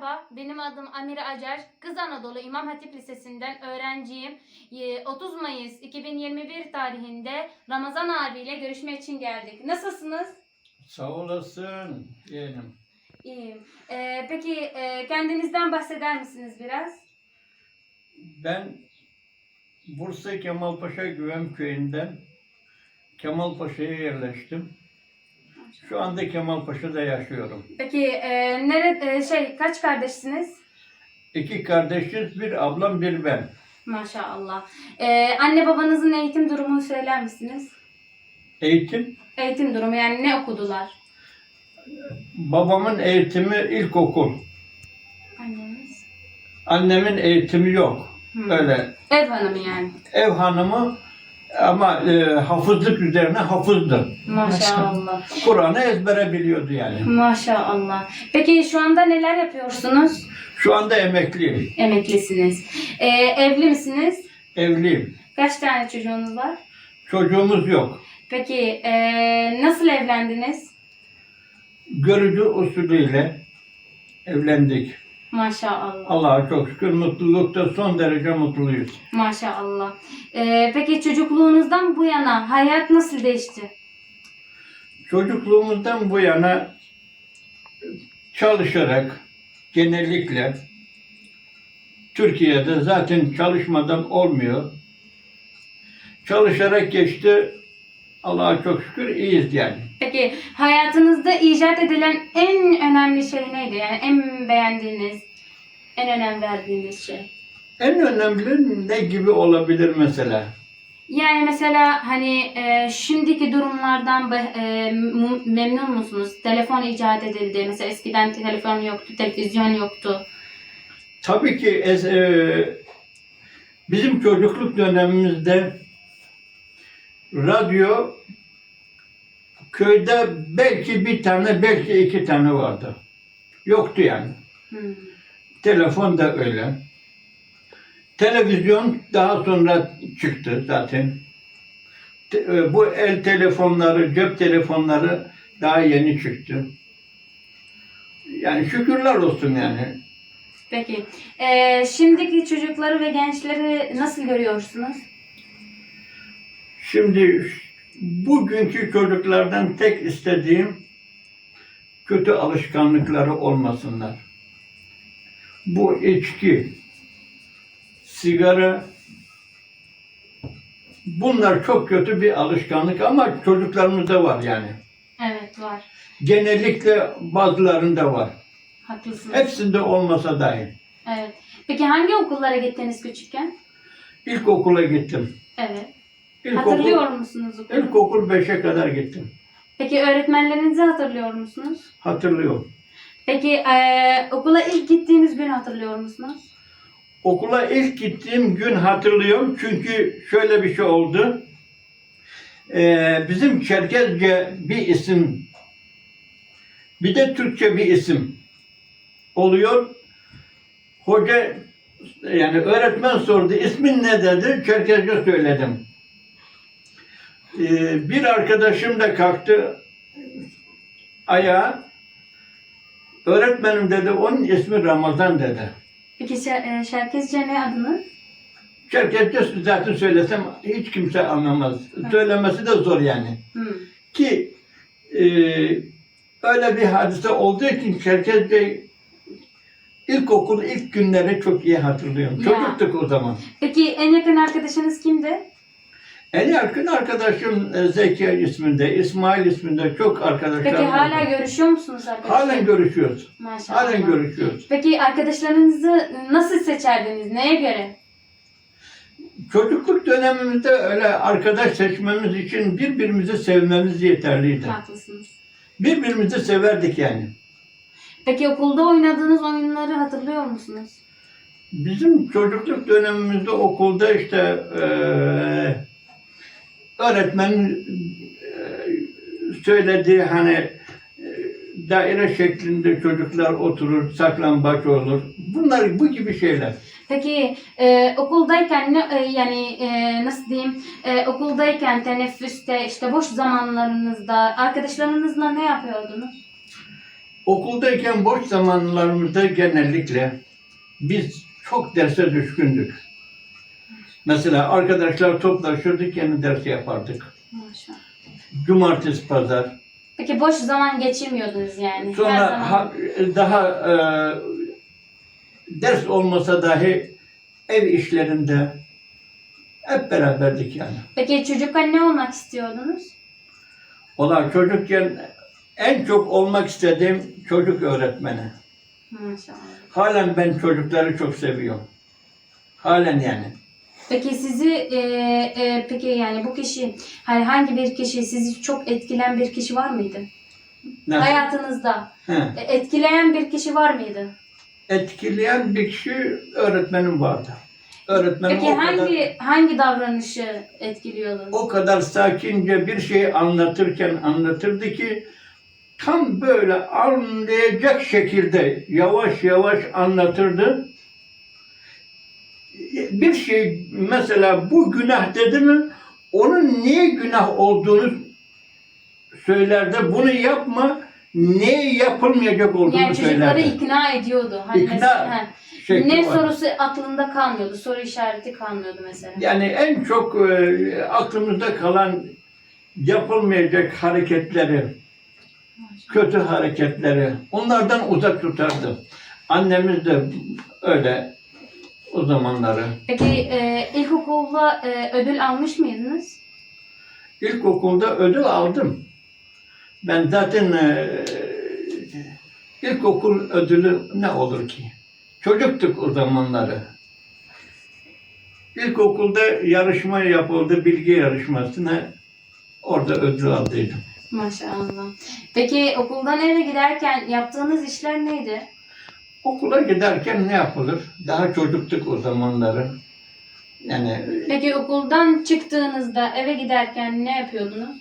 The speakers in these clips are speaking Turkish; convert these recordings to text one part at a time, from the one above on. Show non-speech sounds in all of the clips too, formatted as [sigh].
Merhaba, benim adım Amire Acar. Kız Anadolu İmam Hatip Lisesi'nden öğrenciyim. Ee, 30 Mayıs 2021 tarihinde Ramazan abiyle görüşme için geldik. Nasılsınız? Sağ olasın yeğenim. İyiyim. Ee, peki e, kendinizden bahseder misiniz biraz? Ben Bursa Kemalpaşa Güven Köyü'nden Kemalpaşa'ya yerleştim. Şu anda Kemalpaşa'da yaşıyorum. Peki e, nere, e, şey kaç kardeşsiniz? İki kardeşiz, bir ablam, bir ben. Maşallah. Ee, anne babanızın eğitim durumunu söyler misiniz? Eğitim, Eğitim durumu yani ne okudular? babamın eğitimi ilkokul. Annemiz. Annemin eğitimi yok. Hmm. Öyle Ev hanımı yani. ev hanımı ama e, hafızlık üzerine hafızdı. Maşallah. [laughs] Kur'an'ı ezbere biliyordu yani. Maşallah. Peki şu anda neler yapıyorsunuz? Şu anda emekliyim, Emeklisiniz. Ee, evli misiniz? evliyim. Kaç tane çocuğunuz var? Çocuğumuz yok. Peki ee, nasıl evlendiniz? görücü usulüyle evlendik. Maşallah. Allah'a çok şükür mutlulukta son derece mutluyuz. Maşallah. Ee, peki çocukluğunuzdan bu yana hayat nasıl değişti? Çocukluğumuzdan bu yana çalışarak genellikle Türkiye'de zaten çalışmadan olmuyor. Çalışarak geçti. Allah'a çok şükür iyiyiz yani. Peki hayatınızda icat edilen en önemli şey neydi? Yani en beğendiğiniz, en önem verdiğiniz şey? En önemli ne gibi olabilir mesela? Yani mesela hani e, şimdiki durumlardan e, memnun musunuz? Telefon icat edildi. Mesela eskiden telefon yoktu, televizyon yoktu. Tabii ki e, bizim çocukluk dönemimizde radyo köyde belki bir tane belki iki tane vardı. Yoktu yani. Hmm. Telefon da öyle. Televizyon daha sonra çıktı zaten. Te- e, bu el telefonları, cep telefonları daha yeni çıktı. Yani şükürler olsun yani. Peki e, şimdiki çocukları ve gençleri nasıl görüyorsunuz? Şimdi bugünkü çocuklardan tek istediğim kötü alışkanlıkları olmasınlar. Bu içki, sigara, bunlar çok kötü bir alışkanlık ama çocuklarımızda var yani. Evet var. Genellikle bazılarında var. Haklısınız. Hepsinde olmasa dahi. Evet. Peki hangi okullara gittiniz küçükken? İlkokula gittim. Evet. İlkokul, Hatırlıyor musunuz okulu? İlkokul 5'e kadar gittim. Peki öğretmenlerinizi hatırlıyor musunuz? Hatırlıyorum. Peki e, okula ilk gittiğiniz gün hatırlıyor musunuz? Okula ilk gittiğim gün hatırlıyorum çünkü şöyle bir şey oldu. Ee, bizim Çerkezce bir isim, bir de Türkçe bir isim oluyor. Hoca yani öğretmen sordu ismin ne dedi Çerkezce söyledim. Ee, bir arkadaşım da kalktı ayağa. Öğretmenim dedi onun ismi Ramazan dedi. Peki Şer- e, Şerkezce ne adını? Çerkezce zaten söylesem hiç kimse anlamaz. Söylemesi de zor yani. Hmm. Ki e, öyle bir hadise olduğu için Çerkezce ilkokul ilk günleri çok iyi hatırlıyorum. Ya. Çocuktuk o zaman. Peki en yakın arkadaşınız kimdi? En yakın arkadaşım e, Zeki isminde, İsmail isminde çok arkadaşlarım Peki hala var. görüşüyor musunuz arkadaşlar? Halen görüşüyoruz. Maşallah. Halen görüşüyoruz. Peki arkadaşlarınızı nasıl seçerdiniz? Neye göre? Çocukluk dönemimizde öyle arkadaş seçmemiz için birbirimizi sevmemiz yeterliydi. Haklısınız. Birbirimizi severdik yani. Peki okulda oynadığınız oyunları hatırlıyor musunuz? Bizim çocukluk dönemimizde okulda işte eee öğretmen eee, söylediği hani eee, daire şeklinde çocuklar oturur, saklambaç olur. Bunlar bu gibi şeyler. Peki e, okuldayken ne, e, yani e, nasıl diyeyim e, okuldayken teneffüste işte boş zamanlarınızda arkadaşlarınızla ne yapıyordunuz? okuldayken boş zamanlarımızda genellikle biz çok derse düşkündük. Mesela arkadaşlar toplaşırdık, kendi dersi yapardık. Maşallah. Cumartesi, pazar. Peki boş zaman geçirmiyordunuz yani. Her Sonra zaman. ha- daha e, ders olmasa dahi ev işlerinde hep beraberdik yani. Peki çocukken ne olmak istiyordunuz? Ola çocukken en çok olmak istediğim çocuk öğretmeni. Maşallah. Halen ben çocukları çok seviyorum. Halen yani. Peki sizi e, e, peki yani bu kişi herhangi bir kişi sizi çok etkileyen bir kişi var mıydı? Nasıl? Hayatınızda He. e, etkileyen bir kişi var mıydı? Etkileyen bir kişi öğretmenim vardı. Öğretmenim Peki o kadar, hangi hangi davranışı etkiliyordu? o kadar sakince bir şey anlatırken anlatırdı ki tam böyle anlayacak şekilde yavaş yavaş anlatırdı. Bir şey mesela bu günah dedi mi onun niye günah olduğunu söylerdi. Bunu yapma niye yapılmayacak olduğunu Yani çocukları söylerdi. ikna ediyordu. Hani İkna mesela, he. şekli ne var. sorusu aklında kalmıyordu. Soru işareti kalmıyordu mesela. Yani en çok e, aklımızda kalan yapılmayacak hareketleri, kötü hareketleri onlardan uzak tutardı. Annemiz de öyle o zamanları. Peki e, ilkokulda e, ödül almış mıydınız? İlkokulda ödül aldım. Ben zaten e, ilkokul ödülü ne olur ki? Çocuktuk o zamanları. İlkokulda yarışma yapıldı, bilgi yarışmasına. Orada ödül aldıydım. Maşallah. Peki okuldan eve giderken yaptığınız işler neydi? Okula giderken ne yapılır? Daha çocuktuk o zamanları. Yani Peki okuldan çıktığınızda eve giderken ne yapıyordunuz?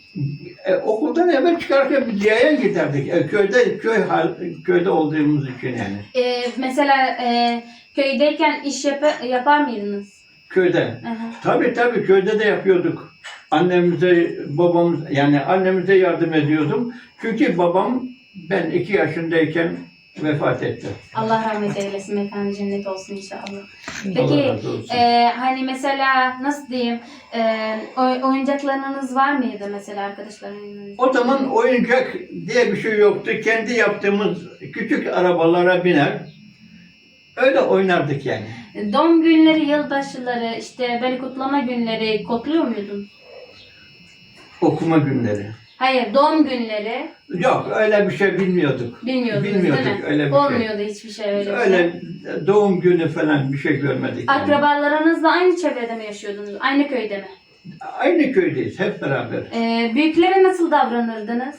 e, okuldan eve çıkarken bir yaya giderdik. E, köyde köy hal, köyde olduğumuz için yani. E, mesela e, köydeyken iş yapa- yapar mıydınız? Köyde. Aha. Tabii tabii köyde de yapıyorduk. Annemize, babamız yani annemize yardım ediyordum. Çünkü babam ben iki yaşındayken vefat etti. Allah rahmet eylesin. Mekanı cennet olsun inşallah. Allah Peki olsun. e, hani mesela nasıl diyeyim e, oy- oyuncaklarınız var mıydı mesela arkadaşlarınız? O zaman oyuncak diye bir şey yoktu. Kendi yaptığımız küçük arabalara biner. Öyle oynardık yani. Doğum günleri, yılbaşıları, işte böyle kutlama günleri kutluyor muydun? Okuma günleri. Hayır, doğum günleri Yok öyle bir şey bilmiyorduk. bilmiyordunuz Bilmiyorduk değil mi? öyle bir şey. Olmuyordu hiçbir şey öyle. bir şey. Öyle doğum günü falan bir şey görmedik. yani. Akrabalarınızla aynı çevrede mi yaşıyordunuz? Aynı köyde mi? Aynı köydeyiz hep beraber. Ee, büyüklere nasıl davranırdınız?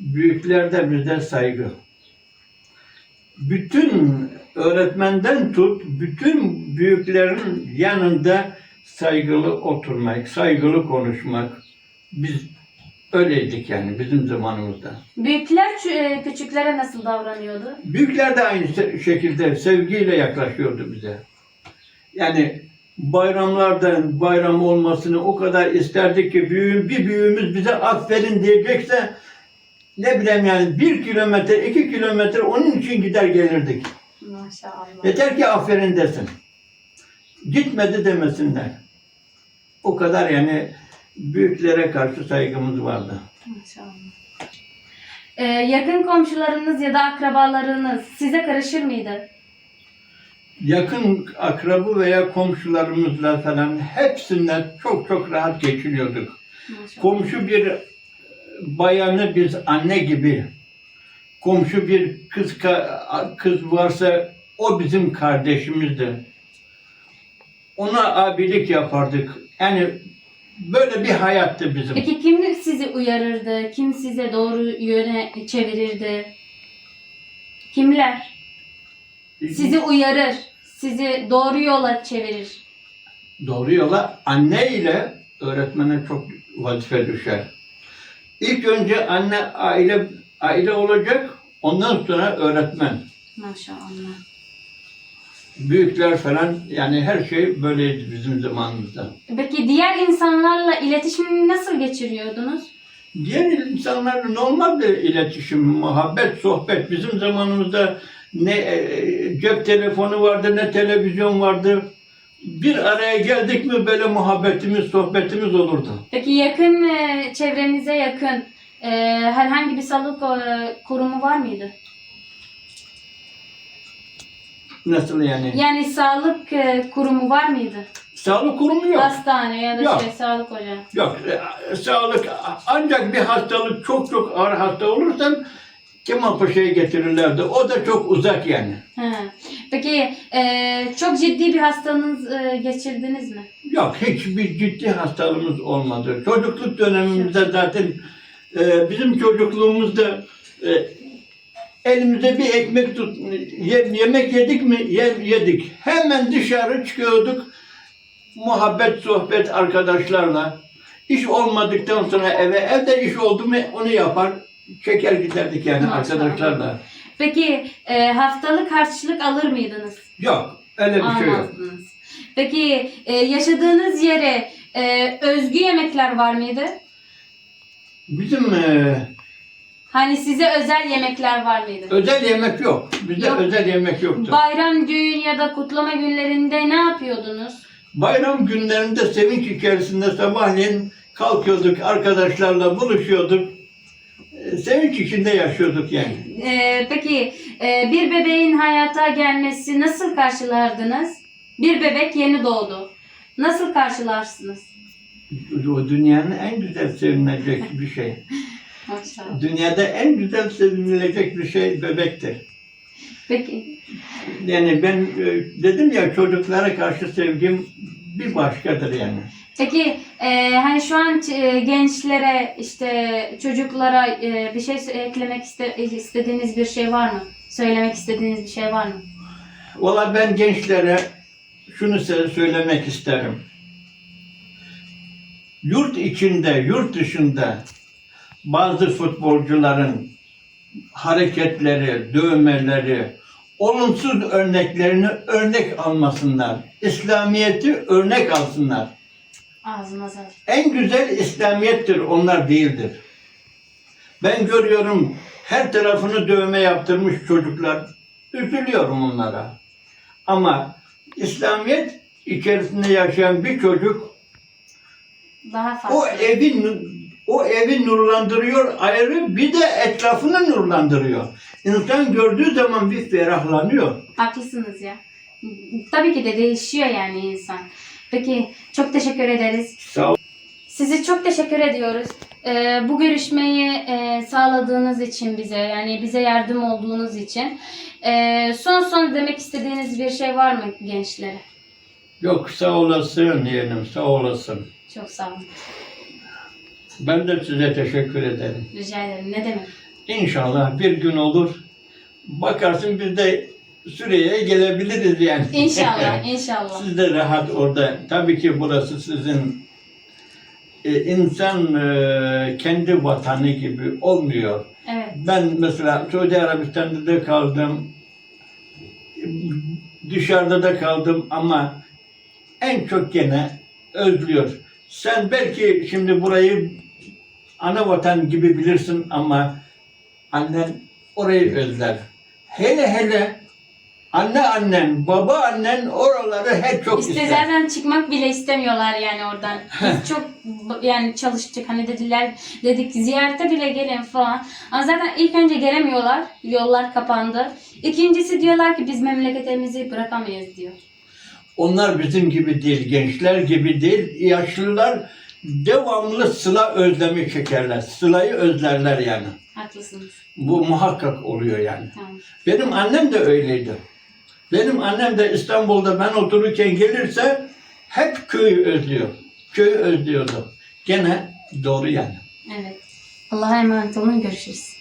Büyüklerde bizde saygı. Bütün öğretmenden tut, bütün büyüklerin yanında saygılı oturmak, saygılı konuşmak. Biz öyleydik yani bizim zamanımızda. Büyükler çü- e, küçüklere nasıl davranıyordu? Büyükler de aynı se- şekilde sevgiyle yaklaşıyordu bize. Yani bayramlardan bayram olmasını o kadar isterdik ki büyüğün, bir büyüğümüz bize aferin diyecekse ne bileyim yani bir kilometre, iki kilometre onun için gider gelirdik. Maşallah. Yeter ki aferin desin. Gitmedi demesinler. O kadar yani büyüklere karşı saygımız vardı. Maşallah. Ee, yakın komşularınız ya da akrabalarınız size karışır mıydı? yakın akrabı veya komşularımızla falan hepsinden çok çok rahat geçiniyorduk. Maşallah. Komşu bir bayanı biz anne gibi, komşu bir kız kız varsa o bizim kardeşimizdi. Ona abilik yapardık. Yani böyle bir hayattı bizim. Peki kim sizi uyarırdı? Kim size doğru yöne çevirirdi? Kimler? Sizi uyarır, sizi doğru yola çevirir. Doğru yola anne ile öğretmene çok vazife düşer. İlk önce anne aile aile olacak, ondan sonra öğretmen. Maşallah. Büyükler falan yani her şey böyleydi bizim zamanımızda. Peki diğer insanlarla iletişimi nasıl geçiriyordunuz? Diğer insanlarla normal bir iletişim, muhabbet, sohbet. Bizim zamanımızda ne e, cep telefonu vardı, ne televizyon vardı. Bir araya geldik mi böyle muhabbetimiz, sohbetimiz olurdu. Peki yakın e, çevrenize yakın e, herhangi bir sağlık e, kurumu var mıydı? Nasıl yani? Yani sağlık e, kurumu var mıydı? Sağlık kurumu yok. Hastane ya da Yok. şey sağlık ocağı. Yok. e, Sağlık ancak bir hastalık çok çok ağır hasta olursan Kemalpaşa'ya getirirlerdi. O da çok uzak yani. He. Peki e, çok ciddi bir hastalığınız e, geçirdiniz mi? Yok hiçbir ciddi hastalığımız olmadı. Çocukluk dönemimizde zaten e, bizim çocukluğumuzda e, elimize bir ekmek tut, ye- yemek yedik mi Ye- yedik. Hemen dışarı çıkıyorduk. Muhabbet, sohbet arkadaşlarla. İş olmadıktan sonra eve, evde iş oldu mu onu yapar. Çeker giderdik yani arkadaşlarla. Peki e, haftalık harçlık alır mıydınız? Yok öyle bir şey yok. Almazdınız. Peki e, yaşadığınız yere e, özgü yemekler var mıydı? Bizim e, Hani size özel yemekler var mıydı? özel yemek yok. Bizde Yok. özel yemek yoktu. Bayram, düğün ya da kutlama günlerinde ne yapıyordunuz? Bayram günlerinde sevinç içerisinde sabahleyin kalkıyorduk, arkadaşlarla buluşuyorduk. Ee, Sevinç içinde yaşıyorduk yani. Ee, peki e, bir bebeğin hayata gelmesi nasıl karşılardınız? Bir bebek yeni doğdu. Nasıl karşılarsınız? O dünyanın en güzel sevinilecek bir şey. [laughs] Dünyada en güzel sevinilecek bir şey bebektir. Peki Yani ben e, dedim ya çocuklara karşı sevgim bir başkadır yani. Peki e, hani şu an e, gençlere işte çocuklara e, bir şey eklemek iste, istediğiniz bir şey var mı? Söylemek istediğiniz bir şey var mı? Valla ben gençlere şunu size söylemek isterim. Yurt içinde, yurt dışında bazı futbolcuların hareketleri, dövmeleri, olumsuz örneklerini örnek almasınlar. İslamiyet'i örnek alsınlar. Ağzına sağlık. En güzel İslamiyettir, onlar değildir. Ben görüyorum her tarafını dövme yaptırmış çocuklar. Üzülüyorum onlara. Ama İslamiyet içerisinde yaşayan bir çocuk Daha farklı. o evi o evi nurlandırıyor ayrı bir de etrafını nurlandırıyor. İnsan gördüğü zaman bir ferahlanıyor. Haklısınız ya. Tabii ki de değişiyor yani insan. Peki çok teşekkür ederiz. Sağ ol. Sizi çok teşekkür ediyoruz. Ee, bu görüşmeyi e, sağladığınız için bize yani bize yardım olduğunuz için. Ee, son son demek istediğiniz bir şey var mı gençlere? Yok sağ olasın yeğenim sağ olasın. Çok sağ olun. Ben de size teşekkür ederim. Rica ederim. Ne demek? İnşallah bir gün olur. Bakarsın biz de Suriye'ye gelebiliriz yani. İnşallah, [laughs] inşallah. Siz de rahat orada. Tabii ki burası sizin e, insan e, kendi vatanı gibi olmuyor. Evet. Ben mesela Suudi Arabistan'da da kaldım. Dışarıda da kaldım ama en çok gene özlüyor. Sen belki şimdi burayı ana vatan gibi bilirsin ama annen orayı özler. Hele hele anne annen, baba annen oraları hep çok İşte ister. zaten çıkmak bile istemiyorlar yani oradan. [laughs] Biz çok yani çalıştık hani dediler dedik ziyarete bile gelin falan. Ama zaten ilk önce gelemiyorlar. Yollar kapandı. İkincisi diyorlar ki biz memleketimizi bırakamayız diyor. Onlar bizim gibi değil, gençler gibi değil, yaşlılar devamlı sıla özlemi çekerler. Sılayı özlerler yani. Haklısınız. Bu muhakkak oluyor yani. Tamam. Benim annem de öyleydi. Benim annem de İstanbul'da ben otururken gelirse hep köyü özlüyor. Köyü özlüyordu. Gene doğru yani. Evet. Allah'a emanet olun. Görüşürüz.